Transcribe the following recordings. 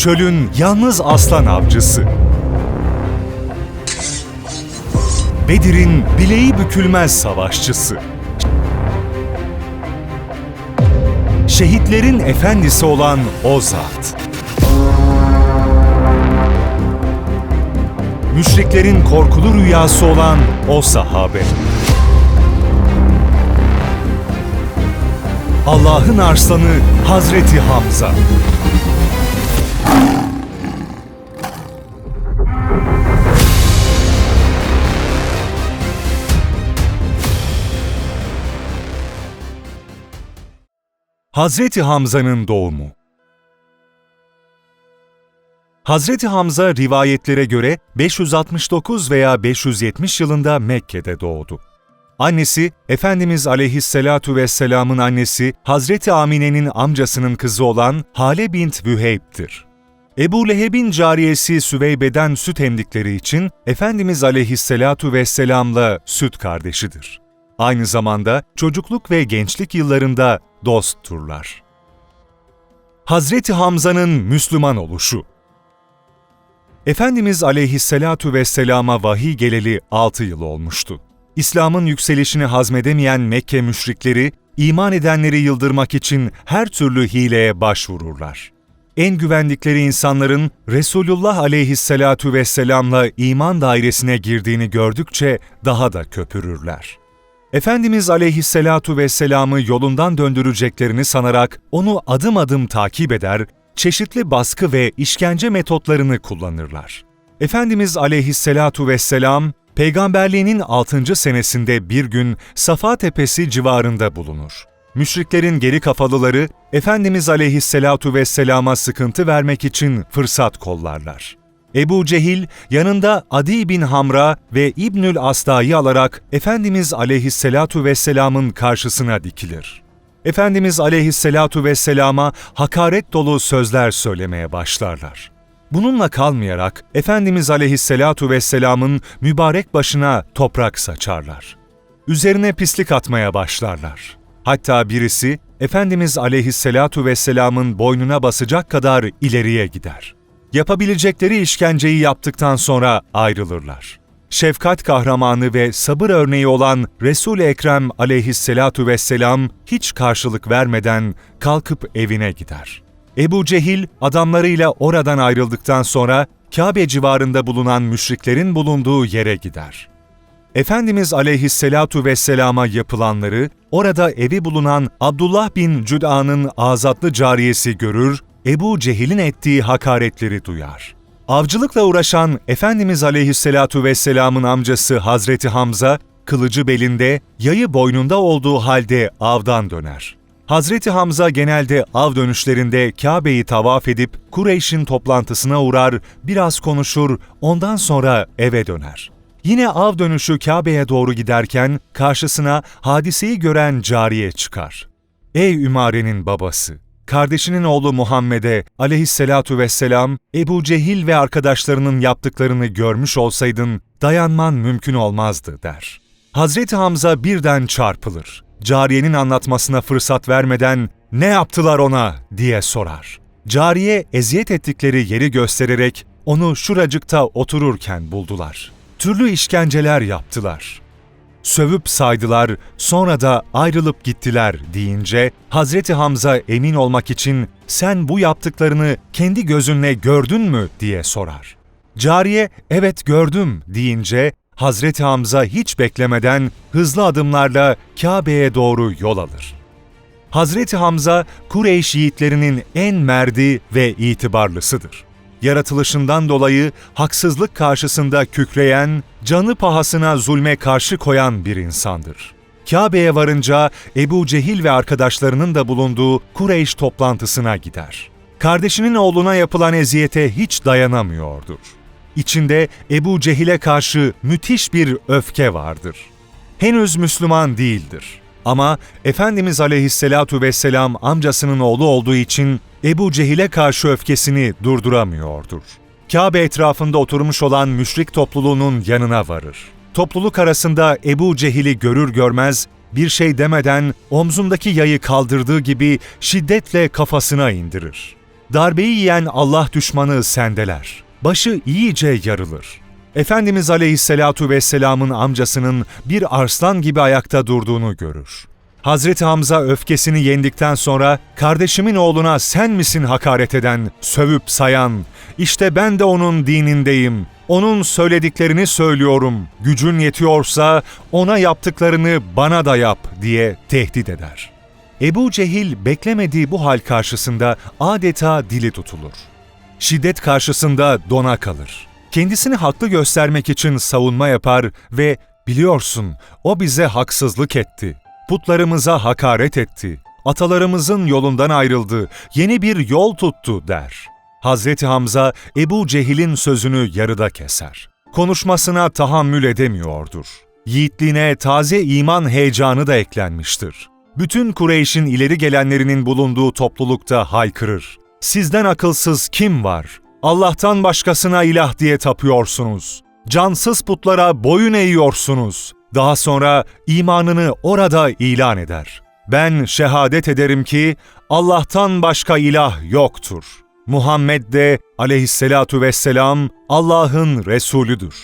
çölün yalnız aslan avcısı. Bedir'in bileği bükülmez savaşçısı. Şehitlerin efendisi olan o zat. Müşriklerin korkulu rüyası olan o sahabe. Allah'ın arslanı Hazreti Hamza. Hazreti Hamza'nın doğumu Hazreti Hamza rivayetlere göre 569 veya 570 yılında Mekke'de doğdu. Annesi, Efendimiz aleyhisselatu vesselamın annesi Hazreti Amine'nin amcasının kızı olan Hale bint Vüheyb'tir. Ebu Leheb'in cariyesi Süveybe'den süt emdikleri için Efendimiz aleyhisselatu vesselamla süt kardeşidir. Aynı zamanda çocukluk ve gençlik yıllarında dostturlar. Hazreti Hamza'nın Müslüman oluşu Efendimiz aleyhisselatu vesselama vahiy geleli 6 yıl olmuştu. İslam'ın yükselişini hazmedemeyen Mekke müşrikleri, iman edenleri yıldırmak için her türlü hileye başvururlar. En güvendikleri insanların Resulullah aleyhisselatu vesselamla iman dairesine girdiğini gördükçe daha da köpürürler. Efendimiz aleyhisselatu vesselamı yolundan döndüreceklerini sanarak onu adım adım takip eder, çeşitli baskı ve işkence metotlarını kullanırlar. Efendimiz aleyhisselatu vesselam, peygamberliğinin 6. senesinde bir gün Safa Tepesi civarında bulunur. Müşriklerin geri kafalıları, Efendimiz aleyhisselatu vesselama sıkıntı vermek için fırsat kollarlar. Ebu Cehil yanında Adi bin Hamra ve İbnül Asda'yı alarak Efendimiz aleyhisselatu vesselamın karşısına dikilir. Efendimiz aleyhisselatu vesselama hakaret dolu sözler söylemeye başlarlar. Bununla kalmayarak Efendimiz aleyhisselatu vesselamın mübarek başına toprak saçarlar. Üzerine pislik atmaya başlarlar. Hatta birisi Efendimiz aleyhisselatu vesselamın boynuna basacak kadar ileriye gider. Yapabilecekleri işkenceyi yaptıktan sonra ayrılırlar. Şefkat kahramanı ve sabır örneği olan Resul-i Ekrem aleyhisselatu vesselam hiç karşılık vermeden kalkıp evine gider. Ebu Cehil adamlarıyla oradan ayrıldıktan sonra Kabe civarında bulunan müşriklerin bulunduğu yere gider. Efendimiz aleyhisselatu vesselama yapılanları orada evi bulunan Abdullah bin Cüda'nın azatlı cariyesi görür, Ebu Cehil'in ettiği hakaretleri duyar. Avcılıkla uğraşan Efendimiz aleyhisselatu vesselamın amcası Hazreti Hamza, kılıcı belinde, yayı boynunda olduğu halde avdan döner. Hazreti Hamza genelde av dönüşlerinde Kabe'yi tavaf edip Kureyş'in toplantısına uğrar, biraz konuşur, ondan sonra eve döner. Yine av dönüşü Kabe'ye doğru giderken karşısına hadiseyi gören cariye çıkar. Ey Ümare'nin babası! Kardeşinin oğlu Muhammed'e aleyhisselatu vesselam Ebu Cehil ve arkadaşlarının yaptıklarını görmüş olsaydın dayanman mümkün olmazdı der. Hazreti Hamza birden çarpılır. Cariyenin anlatmasına fırsat vermeden ne yaptılar ona diye sorar. Cariye eziyet ettikleri yeri göstererek onu şuracıkta otururken buldular. Türlü işkenceler yaptılar. Sövüp saydılar, sonra da ayrılıp gittiler deyince Hazreti Hamza emin olmak için sen bu yaptıklarını kendi gözünle gördün mü diye sorar. Cariye evet gördüm deyince Hazreti Hamza hiç beklemeden hızlı adımlarla Kabe'ye doğru yol alır. Hazreti Hamza Kureyş yiğitlerinin en merdi ve itibarlısıdır yaratılışından dolayı haksızlık karşısında kükreyen, canı pahasına zulme karşı koyan bir insandır. Kabe'ye varınca Ebu Cehil ve arkadaşlarının da bulunduğu Kureyş toplantısına gider. Kardeşinin oğluna yapılan eziyete hiç dayanamıyordur. İçinde Ebu Cehil'e karşı müthiş bir öfke vardır. Henüz Müslüman değildir. Ama Efendimiz aleyhisselatu vesselam amcasının oğlu olduğu için Ebu Cehil'e karşı öfkesini durduramıyordur. Kabe etrafında oturmuş olan müşrik topluluğunun yanına varır. Topluluk arasında Ebu Cehil'i görür görmez bir şey demeden omzundaki yayı kaldırdığı gibi şiddetle kafasına indirir. Darbeyi yiyen Allah düşmanı sendeler. Başı iyice yarılır. Efendimiz Aleyhisselatu Vesselam'ın amcasının bir arslan gibi ayakta durduğunu görür. Hazreti Hamza öfkesini yendikten sonra kardeşimin oğluna sen misin hakaret eden, sövüp sayan, işte ben de onun dinindeyim, onun söylediklerini söylüyorum, gücün yetiyorsa ona yaptıklarını bana da yap diye tehdit eder. Ebu Cehil beklemediği bu hal karşısında adeta dili tutulur. Şiddet karşısında dona kalır. Kendisini haklı göstermek için savunma yapar ve biliyorsun o bize haksızlık etti. Putlarımıza hakaret etti. Atalarımızın yolundan ayrıldı. Yeni bir yol tuttu der. Hazreti Hamza Ebu Cehil'in sözünü yarıda keser. Konuşmasına tahammül edemiyordur. Yiğitliğine taze iman heyecanı da eklenmiştir. Bütün Kureyş'in ileri gelenlerinin bulunduğu toplulukta haykırır. Sizden akılsız kim var? Allah'tan başkasına ilah diye tapıyorsunuz. Cansız putlara boyun eğiyorsunuz. Daha sonra imanını orada ilan eder. Ben şehadet ederim ki Allah'tan başka ilah yoktur. Muhammed de aleyhisselatu vesselam Allah'ın Resulüdür.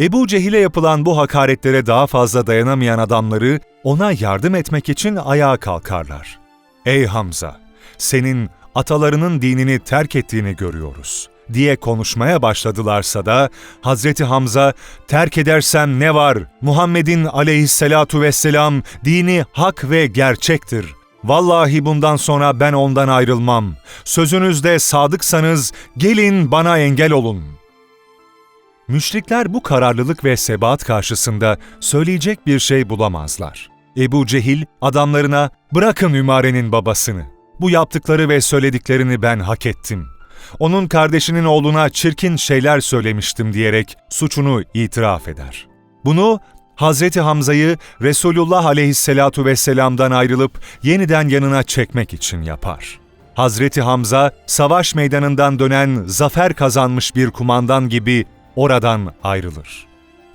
Ebu Cehil'e yapılan bu hakaretlere daha fazla dayanamayan adamları ona yardım etmek için ayağa kalkarlar. Ey Hamza! Senin atalarının dinini terk ettiğini görüyoruz diye konuşmaya başladılarsa da Hazreti Hamza terk edersem ne var? Muhammed'in aleyhisselatu vesselam dini hak ve gerçektir. Vallahi bundan sonra ben ondan ayrılmam. Sözünüzde sadıksanız gelin bana engel olun. Müşrikler bu kararlılık ve sebat karşısında söyleyecek bir şey bulamazlar. Ebu Cehil adamlarına bırakın Ümare'nin babasını. Bu yaptıkları ve söylediklerini ben hak ettim. Onun kardeşinin oğluna çirkin şeyler söylemiştim diyerek suçunu itiraf eder. Bunu Hazreti Hamza'yı Resulullah aleyhisselatu vesselam'dan ayrılıp yeniden yanına çekmek için yapar. Hazreti Hamza, savaş meydanından dönen, zafer kazanmış bir kumandan gibi oradan ayrılır.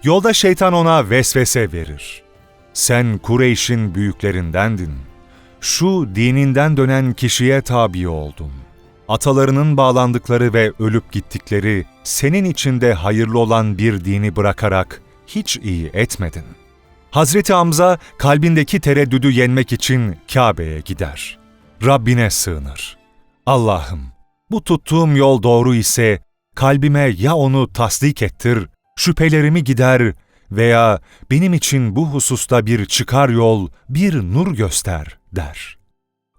Yolda şeytan ona vesvese verir. Sen Kureyş'in büyüklerindendin. Şu dininden dönen kişiye tabi oldun. Atalarının bağlandıkları ve ölüp gittikleri, senin içinde hayırlı olan bir dini bırakarak hiç iyi etmedin. Hazreti Hamza kalbindeki tereddüdü yenmek için Kabe'ye gider. Rabbine sığınır. Allah'ım bu tuttuğum yol doğru ise kalbime ya onu tasdik ettir, şüphelerimi gider veya benim için bu hususta bir çıkar yol, bir nur göster der.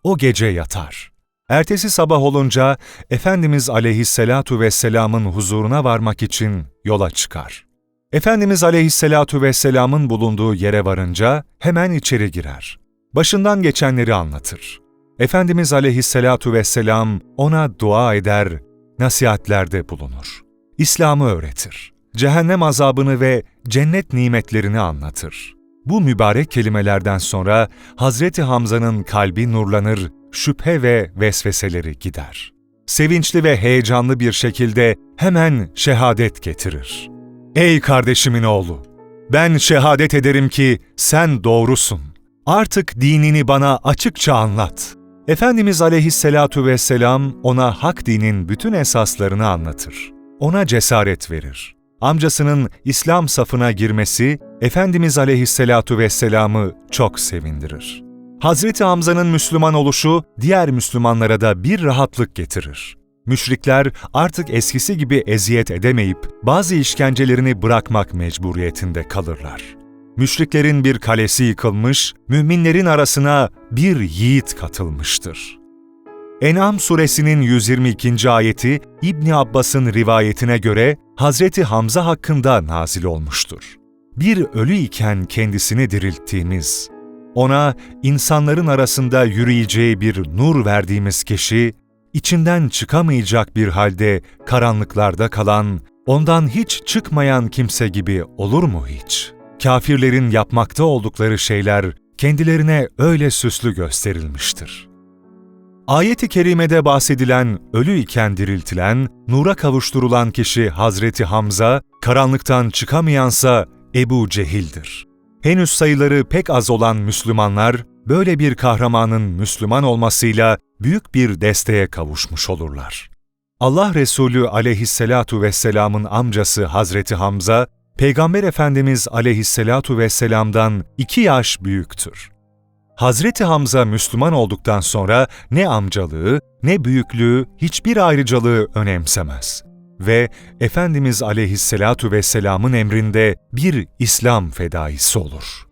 O gece yatar. Ertesi sabah olunca Efendimiz aleyhisselatu vesselamın huzuruna varmak için yola çıkar. Efendimiz aleyhisselatu vesselamın bulunduğu yere varınca hemen içeri girer. Başından geçenleri anlatır. Efendimiz aleyhisselatu vesselam ona dua eder, nasihatlerde bulunur. İslam'ı öğretir. Cehennem azabını ve cennet nimetlerini anlatır. Bu mübarek kelimelerden sonra Hazreti Hamza'nın kalbi nurlanır, şüphe ve vesveseleri gider. Sevinçli ve heyecanlı bir şekilde hemen şehadet getirir. Ey kardeşimin oğlu! Ben şehadet ederim ki sen doğrusun. Artık dinini bana açıkça anlat. Efendimiz aleyhisselatu vesselam ona hak dinin bütün esaslarını anlatır. Ona cesaret verir. Amcasının İslam safına girmesi Efendimiz aleyhisselatu vesselamı çok sevindirir. Hazreti Hamza'nın Müslüman oluşu diğer Müslümanlara da bir rahatlık getirir. Müşrikler artık eskisi gibi eziyet edemeyip bazı işkencelerini bırakmak mecburiyetinde kalırlar. Müşriklerin bir kalesi yıkılmış, müminlerin arasına bir yiğit katılmıştır. En'am suresinin 122. ayeti İbni Abbas'ın rivayetine göre Hazreti Hamza hakkında nazil olmuştur. Bir ölü iken kendisini dirilttiğimiz, ona insanların arasında yürüyeceği bir nur verdiğimiz kişi, içinden çıkamayacak bir halde karanlıklarda kalan, ondan hiç çıkmayan kimse gibi olur mu hiç? Kafirlerin yapmakta oldukları şeyler kendilerine öyle süslü gösterilmiştir. Ayet-i kerimede bahsedilen ölü iken diriltilen, nura kavuşturulan kişi Hazreti Hamza, karanlıktan çıkamayansa Ebu Cehil'dir. Henüz sayıları pek az olan Müslümanlar, böyle bir kahramanın Müslüman olmasıyla büyük bir desteğe kavuşmuş olurlar. Allah Resulü aleyhisselatu vesselamın amcası Hazreti Hamza, Peygamber Efendimiz aleyhisselatu vesselamdan iki yaş büyüktür. Hazreti Hamza Müslüman olduktan sonra ne amcalığı ne büyüklüğü hiçbir ayrıcalığı önemsemez ve Efendimiz aleyhisselatu vesselamın emrinde bir İslam fedaisi olur.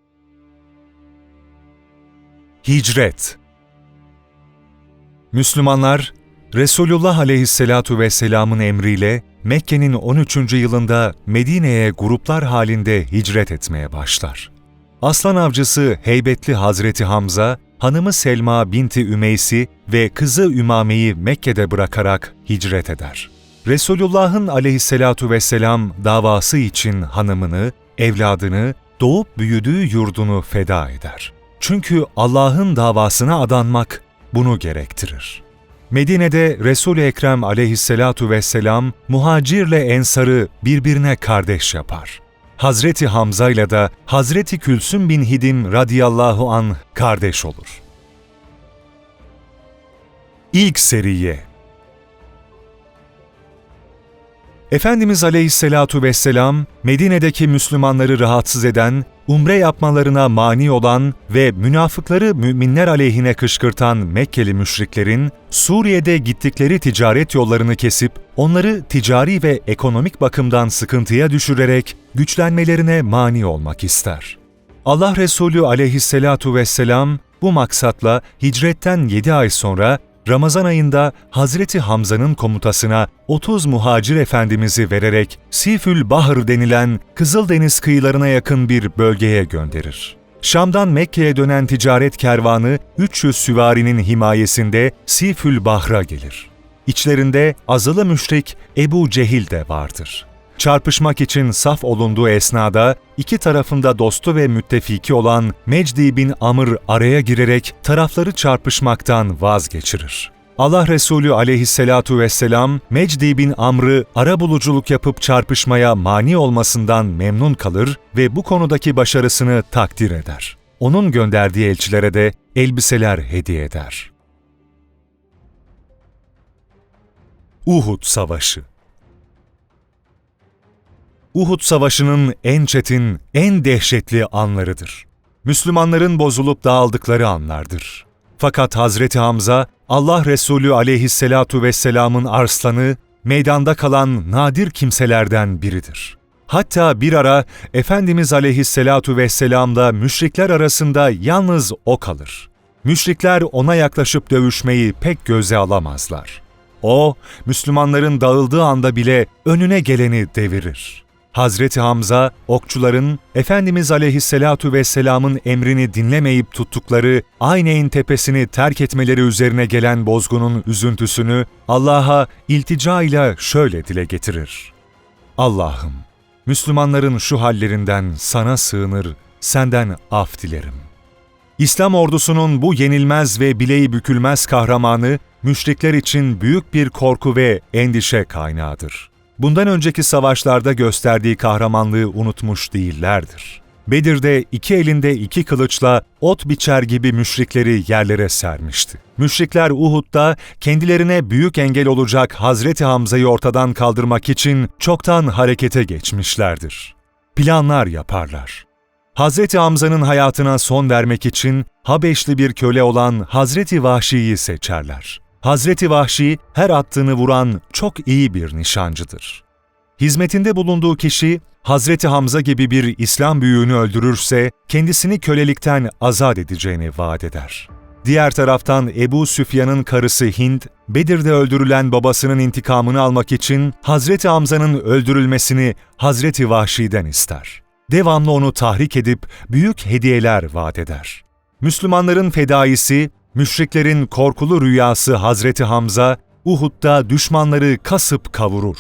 Hicret Müslümanlar, Resulullah aleyhisselatu vesselamın emriyle Mekke'nin 13. yılında Medine'ye gruplar halinde hicret etmeye başlar. Aslan avcısı heybetli Hazreti Hamza, hanımı Selma binti Ümeysi ve kızı Ümame'yi Mekke'de bırakarak hicret eder. Resulullah'ın aleyhisselatu vesselam davası için hanımını, evladını, doğup büyüdüğü yurdunu feda eder. Çünkü Allah'ın davasına adanmak bunu gerektirir. Medine'de Resul-i Ekrem aleyhisselatu vesselam muhacirle ensarı birbirine kardeş yapar. Hazreti Hamza ile de Hazreti Külsüm bin Hidim radıyallahu an kardeş olur. İlk Seriye Efendimiz Aleyhisselatu vesselam, Medine'deki Müslümanları rahatsız eden, umre yapmalarına mani olan ve münafıkları müminler aleyhine kışkırtan Mekkeli müşriklerin, Suriye'de gittikleri ticaret yollarını kesip, onları ticari ve ekonomik bakımdan sıkıntıya düşürerek güçlenmelerine mani olmak ister. Allah Resulü aleyhisselatu vesselam, bu maksatla hicretten 7 ay sonra Ramazan ayında Hazreti Hamza'nın komutasına 30 muhacir efendimizi vererek Sifül Bahr denilen Kızıldeniz kıyılarına yakın bir bölgeye gönderir. Şam'dan Mekke'ye dönen ticaret kervanı 300 süvarinin himayesinde Sifül Bahr'a gelir. İçlerinde azılı müşrik Ebu Cehil de vardır çarpışmak için saf olunduğu esnada iki tarafında dostu ve müttefiki olan Mecdi bin Amr araya girerek tarafları çarpışmaktan vazgeçirir. Allah Resulü aleyhisselatu vesselam Mecdi bin Amr'ı ara buluculuk yapıp çarpışmaya mani olmasından memnun kalır ve bu konudaki başarısını takdir eder. Onun gönderdiği elçilere de elbiseler hediye eder. Uhud Savaşı Uhud Savaşı'nın en çetin, en dehşetli anlarıdır. Müslümanların bozulup dağıldıkları anlardır. Fakat Hazreti Hamza, Allah Resulü aleyhisselatu vesselamın arslanı, meydanda kalan nadir kimselerden biridir. Hatta bir ara Efendimiz aleyhisselatu vesselamla müşrikler arasında yalnız o kalır. Müşrikler ona yaklaşıp dövüşmeyi pek göze alamazlar. O, Müslümanların dağıldığı anda bile önüne geleni devirir. Hazreti Hamza, okçuların Efendimiz aleyhisselatu vesselamın emrini dinlemeyip tuttukları Ayneyn tepesini terk etmeleri üzerine gelen bozgunun üzüntüsünü Allah'a iltica ile şöyle dile getirir. Allah'ım, Müslümanların şu hallerinden sana sığınır, senden af dilerim. İslam ordusunun bu yenilmez ve bileği bükülmez kahramanı, müşrikler için büyük bir korku ve endişe kaynağıdır bundan önceki savaşlarda gösterdiği kahramanlığı unutmuş değillerdir. Bedir'de iki elinde iki kılıçla ot biçer gibi müşrikleri yerlere sermişti. Müşrikler Uhud'da kendilerine büyük engel olacak Hazreti Hamza'yı ortadan kaldırmak için çoktan harekete geçmişlerdir. Planlar yaparlar. Hazreti Hamza'nın hayatına son vermek için Habeşli bir köle olan Hazreti Vahşi'yi seçerler. Hazreti Vahşi her attığını vuran çok iyi bir nişancıdır. Hizmetinde bulunduğu kişi Hazreti Hamza gibi bir İslam büyüğünü öldürürse kendisini kölelikten azat edeceğini vaat eder. Diğer taraftan Ebu Süfyan'ın karısı Hind, Bedir'de öldürülen babasının intikamını almak için Hazreti Hamza'nın öldürülmesini Hazreti Vahşi'den ister. Devamlı onu tahrik edip büyük hediyeler vaat eder. Müslümanların fedaisi Müşriklerin korkulu rüyası Hazreti Hamza, Uhud'da düşmanları kasıp kavurur.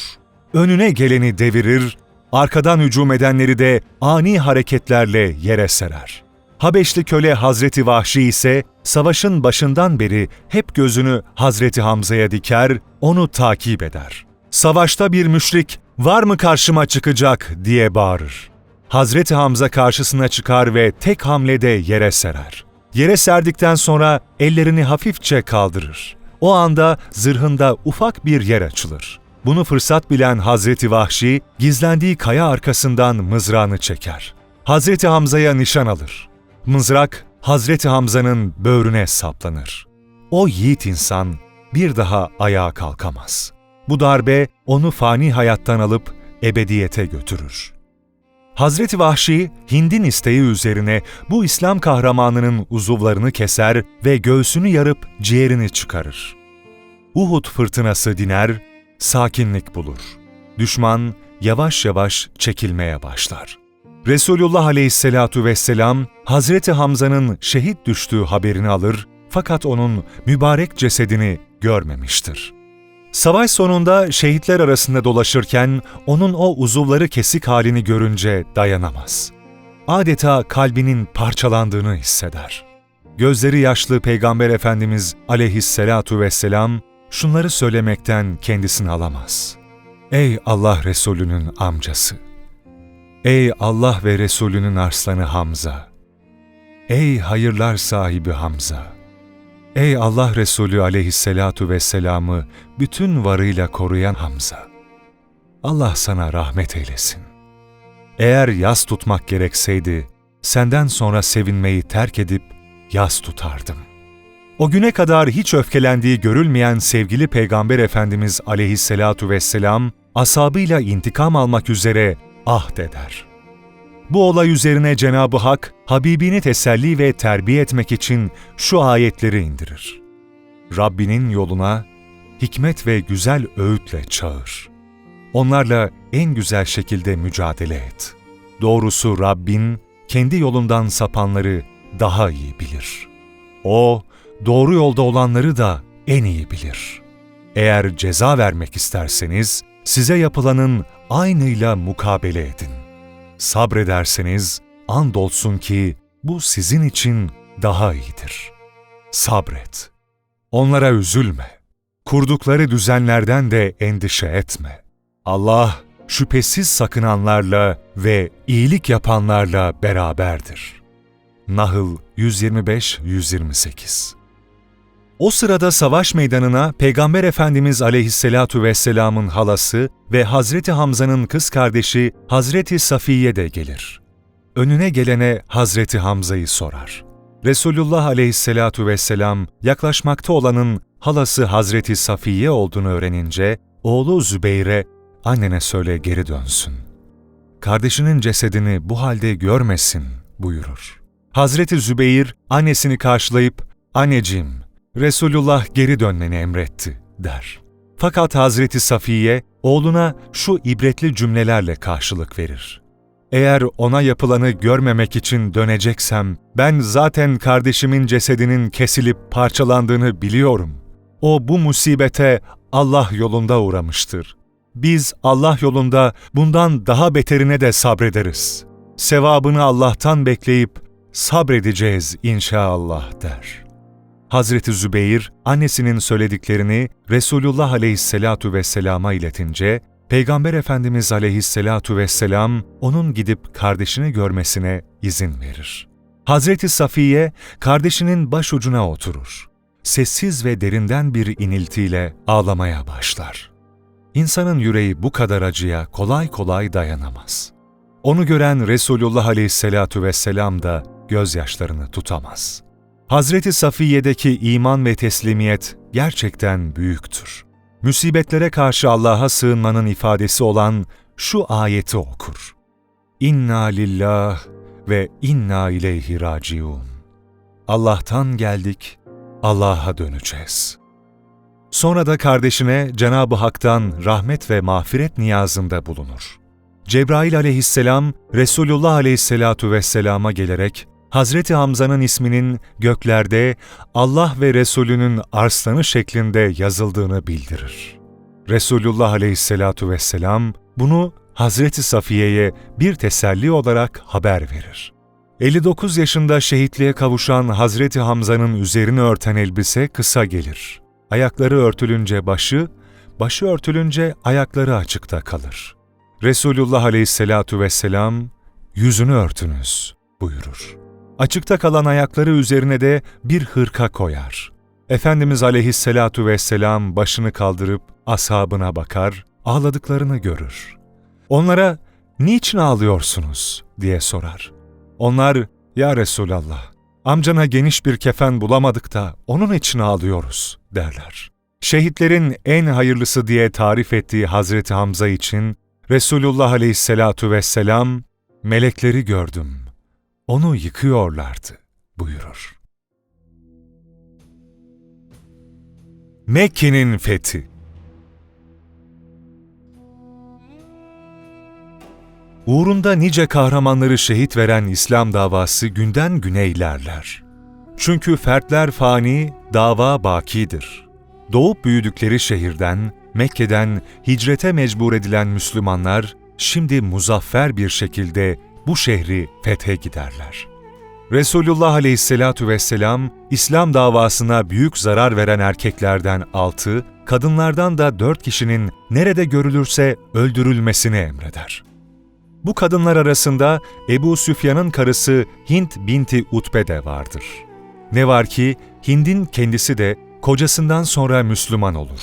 Önüne geleni devirir, arkadan hücum edenleri de ani hareketlerle yere serer. Habeşli köle Hazreti Vahşi ise savaşın başından beri hep gözünü Hazreti Hamza'ya diker, onu takip eder. Savaşta bir müşrik var mı karşıma çıkacak diye bağırır. Hazreti Hamza karşısına çıkar ve tek hamlede yere serer. Yere serdikten sonra ellerini hafifçe kaldırır. O anda zırhında ufak bir yer açılır. Bunu fırsat bilen Hazreti Vahşi, gizlendiği kaya arkasından mızrağını çeker. Hazreti Hamza'ya nişan alır. Mızrak, Hazreti Hamza'nın böğrüne saplanır. O yiğit insan bir daha ayağa kalkamaz. Bu darbe onu fani hayattan alıp ebediyete götürür. Hazreti Vahşi, Hind'in isteği üzerine bu İslam kahramanının uzuvlarını keser ve göğsünü yarıp ciğerini çıkarır. Uhud fırtınası diner, sakinlik bulur. Düşman yavaş yavaş çekilmeye başlar. Resulullah aleyhisselatu vesselam, Hazreti Hamza'nın şehit düştüğü haberini alır fakat onun mübarek cesedini görmemiştir. Savaş sonunda şehitler arasında dolaşırken onun o uzuvları kesik halini görünce dayanamaz. Adeta kalbinin parçalandığını hisseder. Gözleri yaşlı Peygamber Efendimiz aleyhisselatu vesselam şunları söylemekten kendisini alamaz. Ey Allah Resulü'nün amcası! Ey Allah ve Resulünün arslanı Hamza! Ey hayırlar sahibi Hamza! Ey Allah Resulü aleyhisselatu vesselam'ı bütün varıyla koruyan Hamza! Allah sana rahmet eylesin. Eğer yas tutmak gerekseydi, senden sonra sevinmeyi terk edip yas tutardım. O güne kadar hiç öfkelendiği görülmeyen sevgili Peygamber Efendimiz aleyhisselatu vesselam, asabıyla intikam almak üzere ahd eder. Bu olay üzerine Cenab-ı Hak, Habibini teselli ve terbiye etmek için şu ayetleri indirir. Rabbinin yoluna hikmet ve güzel öğütle çağır. Onlarla en güzel şekilde mücadele et. Doğrusu Rabbin kendi yolundan sapanları daha iyi bilir. O, doğru yolda olanları da en iyi bilir. Eğer ceza vermek isterseniz, size yapılanın aynıyla mukabele edin. Sabrederseniz, andolsun ki bu sizin için daha iyidir. Sabret. Onlara üzülme. Kurdukları düzenlerden de endişe etme. Allah şüphesiz sakınanlarla ve iyilik yapanlarla beraberdir. Nahl 125-128 O sırada savaş meydanına Peygamber Efendimiz aleyhisselatu vesselamın halası ve Hazreti Hamza'nın kız kardeşi Hazreti Safiye de gelir. Önüne gelene Hazreti Hamza'yı sorar. Resulullah aleyhisselatu vesselam yaklaşmakta olanın halası Hazreti Safiye olduğunu öğrenince oğlu Zübeyre annene söyle geri dönsün. Kardeşinin cesedini bu halde görmesin buyurur. Hazreti Zübeyir annesini karşılayıp anneciğim Resulullah geri dönmeni emretti der. Fakat Hazreti Safiye oğluna şu ibretli cümlelerle karşılık verir. Eğer ona yapılanı görmemek için döneceksem, ben zaten kardeşimin cesedinin kesilip parçalandığını biliyorum. O bu musibete Allah yolunda uğramıştır. Biz Allah yolunda bundan daha beterine de sabrederiz. Sevabını Allah'tan bekleyip sabredeceğiz inşallah der. Hazreti Zübeyir, annesinin söylediklerini Resulullah aleyhisselatu vesselama iletince, Peygamber Efendimiz aleyhisselatu vesselam onun gidip kardeşini görmesine izin verir. Hazreti Safiye kardeşinin başucuna oturur. Sessiz ve derinden bir iniltiyle ağlamaya başlar. İnsanın yüreği bu kadar acıya kolay kolay dayanamaz. Onu gören Resulullah aleyhisselatu vesselam da gözyaşlarını tutamaz. Hazreti Safiye'deki iman ve teslimiyet gerçekten büyüktür musibetlere karşı Allah'a sığınmanın ifadesi olan şu ayeti okur. İnna lillah ve inna ileyhi raciun. Allah'tan geldik, Allah'a döneceğiz. Sonra da kardeşine Cenab-ı Hak'tan rahmet ve mağfiret niyazında bulunur. Cebrail aleyhisselam, Resulullah aleyhisselatu vesselama gelerek, Hazreti Hamza'nın isminin göklerde Allah ve Resulünün arslanı şeklinde yazıldığını bildirir. Resulullah aleyhisselatu vesselam bunu Hazreti Safiye'ye bir teselli olarak haber verir. 59 yaşında şehitliğe kavuşan Hazreti Hamza'nın üzerini örten elbise kısa gelir. Ayakları örtülünce başı, başı örtülünce ayakları açıkta kalır. Resulullah aleyhisselatu vesselam, yüzünü örtünüz buyurur. Açıkta kalan ayakları üzerine de bir hırka koyar. Efendimiz aleyhisselatu vesselam başını kaldırıp ashabına bakar, ağladıklarını görür. Onlara niçin ağlıyorsunuz diye sorar. Onlar, ya Resulallah, amcana geniş bir kefen bulamadık da onun için ağlıyoruz derler. Şehitlerin en hayırlısı diye tarif ettiği Hazreti Hamza için Resulullah aleyhisselatu vesselam, melekleri gördüm, onu yıkıyorlardı buyurur. Mekke'nin fethi Uğrunda nice kahramanları şehit veren İslam davası günden güne ilerler. Çünkü fertler fani, dava bakidir. Doğup büyüdükleri şehirden, Mekke'den hicrete mecbur edilen Müslümanlar şimdi muzaffer bir şekilde bu şehri fethe giderler. Resulullah Aleyhisselatu vesselam, İslam davasına büyük zarar veren erkeklerden altı, kadınlardan da dört kişinin nerede görülürse öldürülmesini emreder. Bu kadınlar arasında Ebu Süfyan'ın karısı Hint binti Utbe de vardır. Ne var ki Hind'in kendisi de kocasından sonra Müslüman olur.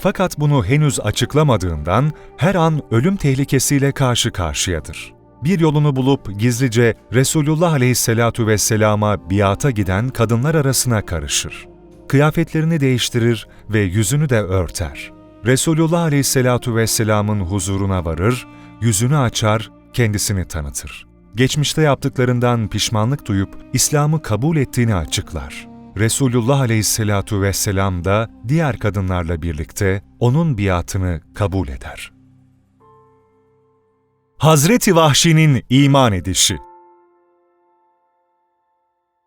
Fakat bunu henüz açıklamadığından her an ölüm tehlikesiyle karşı karşıyadır. Bir yolunu bulup gizlice Resulullah aleyhisselatu vesselama biata giden kadınlar arasına karışır. Kıyafetlerini değiştirir ve yüzünü de örter. Resulullah aleyhisselatu vesselamın huzuruna varır, yüzünü açar, kendisini tanıtır. Geçmişte yaptıklarından pişmanlık duyup İslam'ı kabul ettiğini açıklar. Resulullah aleyhisselatu vesselam da diğer kadınlarla birlikte onun biatını kabul eder. Hazreti Vahşi'nin iman edişi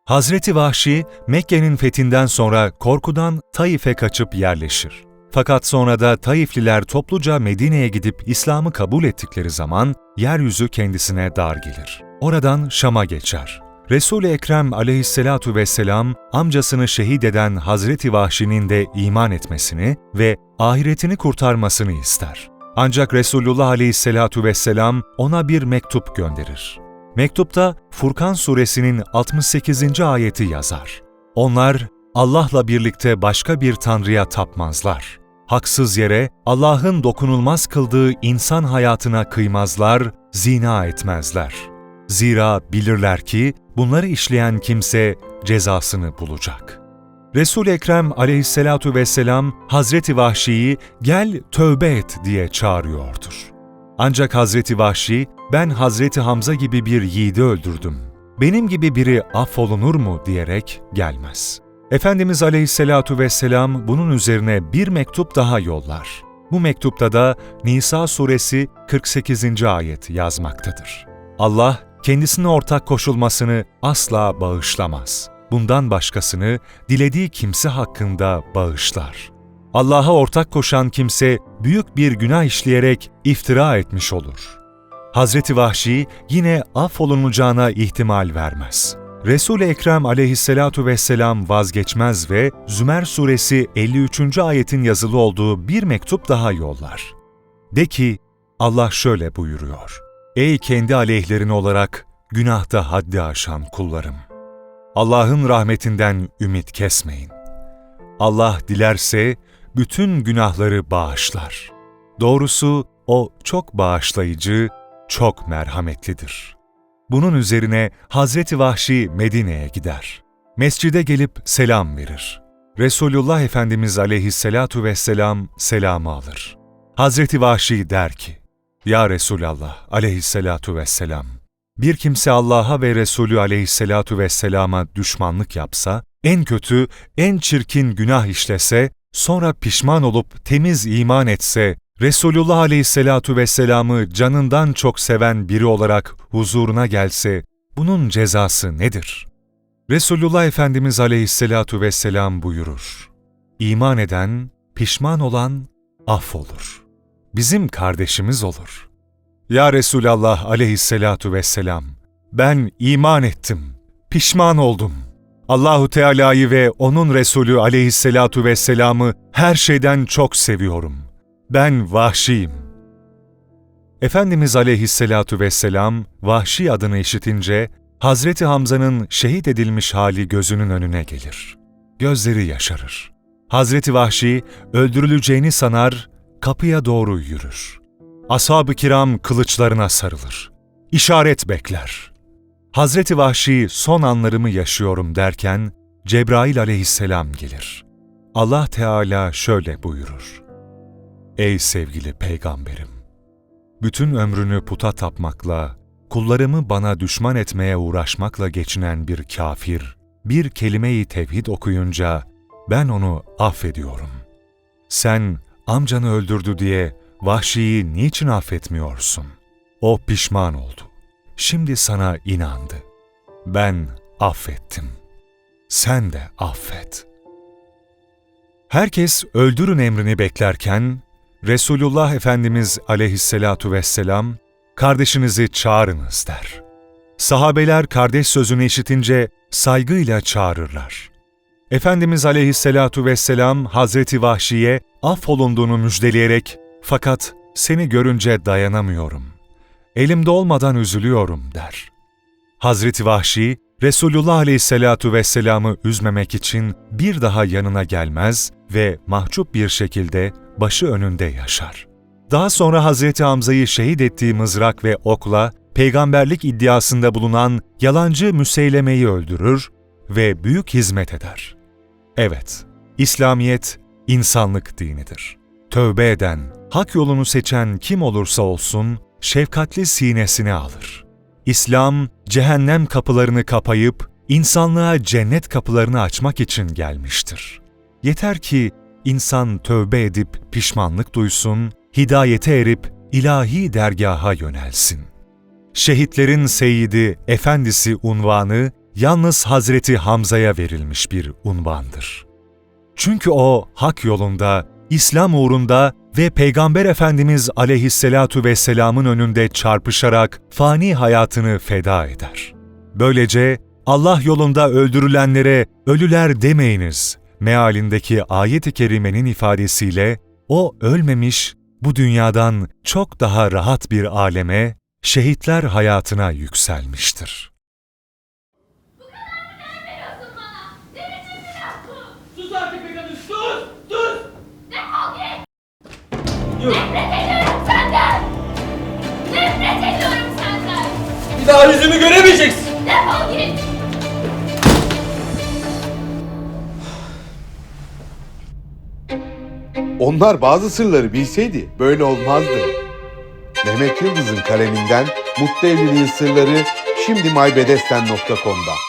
Hazreti Vahşi, Mekke'nin fethinden sonra korkudan Taif'e kaçıp yerleşir. Fakat sonra da Taifliler topluca Medine'ye gidip İslam'ı kabul ettikleri zaman yeryüzü kendisine dar gelir. Oradan Şam'a geçer. Resul-i Ekrem aleyhissalatu vesselam amcasını şehit eden Hazreti Vahşi'nin de iman etmesini ve ahiretini kurtarmasını ister. Ancak Resulullah aleyhissalatu vesselam ona bir mektup gönderir. Mektupta Furkan suresinin 68. ayeti yazar. Onlar Allah'la birlikte başka bir tanrıya tapmazlar. Haksız yere Allah'ın dokunulmaz kıldığı insan hayatına kıymazlar, zina etmezler. Zira bilirler ki bunları işleyen kimse cezasını bulacak. Resul Ekrem aleyhissalatu vesselam Hazreti Vahşi'yi gel tövbe et diye çağırıyordur. Ancak Hazreti Vahşi, ben Hazreti Hamza gibi bir yiğidi öldürdüm. Benim gibi biri affolunur mu diyerek gelmez.'' Efendimiz Aleyhisselatu vesselam bunun üzerine bir mektup daha yollar. Bu mektupta da Nisa suresi 48. ayet yazmaktadır. Allah kendisine ortak koşulmasını asla bağışlamaz. Bundan başkasını dilediği kimse hakkında bağışlar. Allah'a ortak koşan kimse büyük bir günah işleyerek iftira etmiş olur. Hazreti Vahşi yine affolunacağına ihtimal vermez. Resul-i Ekrem aleyhissalatu vesselam vazgeçmez ve Zümer suresi 53. ayetin yazılı olduğu bir mektup daha yollar. De ki, Allah şöyle buyuruyor. Ey kendi aleyhlerin olarak günahta haddi aşan kullarım! Allah'ın rahmetinden ümit kesmeyin. Allah dilerse bütün günahları bağışlar. Doğrusu O çok bağışlayıcı, çok merhametlidir.'' Bunun üzerine Hazreti Vahşi Medine'ye gider. Mescide gelip selam verir. Resulullah Efendimiz aleyhissalatu vesselam selamı alır. Hazreti Vahşi der ki, Ya Resulallah aleyhissalatu vesselam, bir kimse Allah'a ve Resulü aleyhissalatu vesselama düşmanlık yapsa, en kötü, en çirkin günah işlese, sonra pişman olup temiz iman etse, Resulullah Aleyhisselatu Vesselam'ı canından çok seven biri olarak huzuruna gelse, bunun cezası nedir? Resulullah Efendimiz Aleyhisselatu Vesselam buyurur. İman eden, pişman olan affolur. Bizim kardeşimiz olur. Ya Resulallah Aleyhisselatu Vesselam, ben iman ettim, pişman oldum. Allahu Teala'yı ve onun Resulü Aleyhisselatu Vesselam'ı her şeyden çok seviyorum.'' ben vahşiyim. Efendimiz aleyhisselatu vesselam vahşi adını işitince Hazreti Hamza'nın şehit edilmiş hali gözünün önüne gelir. gözleri yaşarır. Hazreti Vahşi öldürüleceğini sanar, kapıya doğru yürür. Ashab-ı kiram kılıçlarına sarılır. İşaret bekler. Hazreti Vahşi son anlarımı yaşıyorum derken Cebrail aleyhisselam gelir. Allah Teala şöyle buyurur. Ey sevgili peygamberim! Bütün ömrünü puta tapmakla, kullarımı bana düşman etmeye uğraşmakla geçinen bir kafir, bir kelime-i tevhid okuyunca ben onu affediyorum. Sen amcanı öldürdü diye Vahşi'yi niçin affetmiyorsun? O pişman oldu. Şimdi sana inandı. Ben affettim. Sen de affet. Herkes öldürün emrini beklerken Resulullah Efendimiz aleyhissalatu vesselam kardeşinizi çağırınız der. Sahabeler kardeş sözünü işitince saygıyla çağırırlar. Efendimiz aleyhissalatu vesselam Hazreti Vahşi'ye affolunduğunu müjdeleyerek fakat seni görünce dayanamıyorum. Elimde olmadan üzülüyorum der. Hazreti Vahşi, Resulullah aleyhissalatu vesselam'ı üzmemek için bir daha yanına gelmez ve mahcup bir şekilde başı önünde yaşar. Daha sonra Hazreti Hamza'yı şehit ettiği mızrak ve okla peygamberlik iddiasında bulunan yalancı Müseyleme'yi öldürür ve büyük hizmet eder. Evet, İslamiyet insanlık dinidir. Tövbe eden, hak yolunu seçen kim olursa olsun şefkatli sinesine alır. İslam, cehennem kapılarını kapayıp insanlığa cennet kapılarını açmak için gelmiştir. Yeter ki insan tövbe edip pişmanlık duysun, hidayete erip ilahi dergaha yönelsin. Şehitlerin seyidi, efendisi unvanı yalnız Hazreti Hamza'ya verilmiş bir unvandır. Çünkü o hak yolunda, İslam uğrunda ve Peygamber Efendimiz aleyhisselatu vesselamın önünde çarpışarak fani hayatını feda eder. Böylece Allah yolunda öldürülenlere ölüler demeyiniz mealindeki ayet-i kerimenin ifadesiyle o ölmemiş, bu dünyadan çok daha rahat bir aleme, şehitler hayatına yükselmiştir. veriyorsun bana? Ne biçim bir laf bu? Sus artık be kadın sus! Sus! Defol git! Yürü. Nefret ediyorum senden! Nefret ediyorum senden! Bir daha yüzümü göremeyeceksin! Defol git! Onlar bazı sırları bilseydi böyle olmazdı. Mehmet Yıldız'ın kaleminden Mutlu Evliliğin Sırları şimdi mybedesten.com'da.